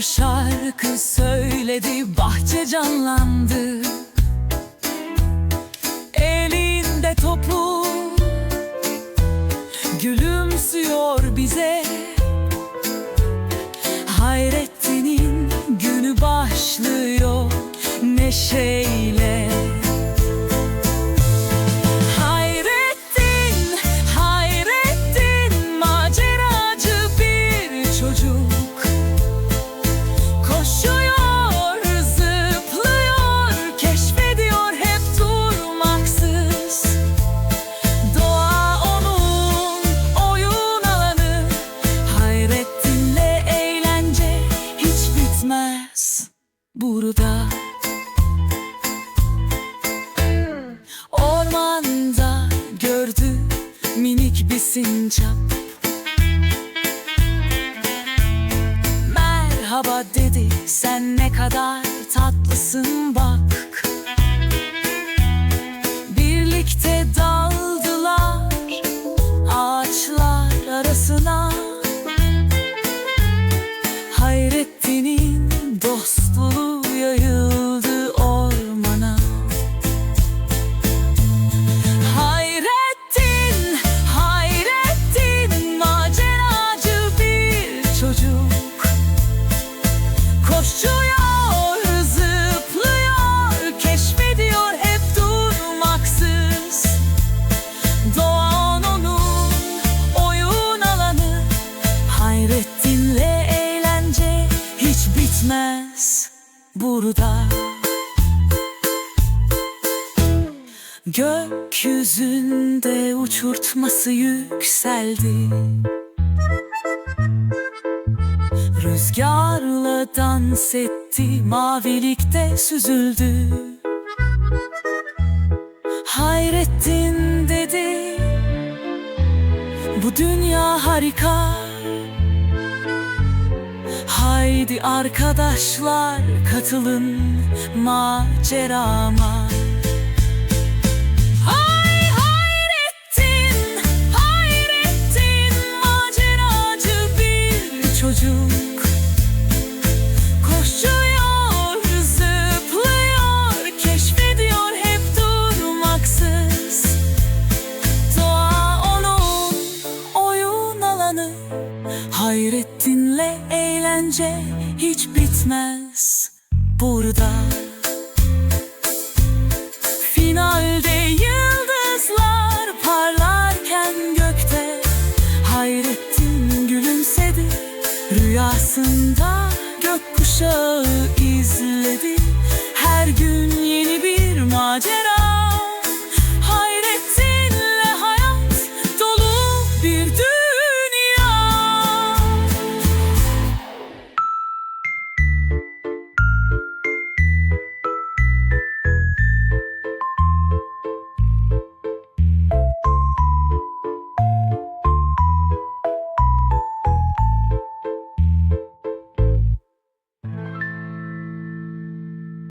Şarkı söyledi, bahçe canlandı. Elinde topu Gülümsüyor bize. Hayrettin'in günü başlıyor neşeyle sincap Merhaba dedi sen ne kadar bitmez burada. Gökyüzünde uçurtması yükseldi. Rüzgarla dans etti, mavilikte süzüldü. Hayrettin dedi Bu dünya harika Haydi arkadaşlar katılın macerama Hayrettin'le eğlence hiç bitmez burada. Finalde yıldızlar parlarken gökte. Hayrettin gülümsedi Rüyasında gökkuşağı izledi. Her gün yeni bir macera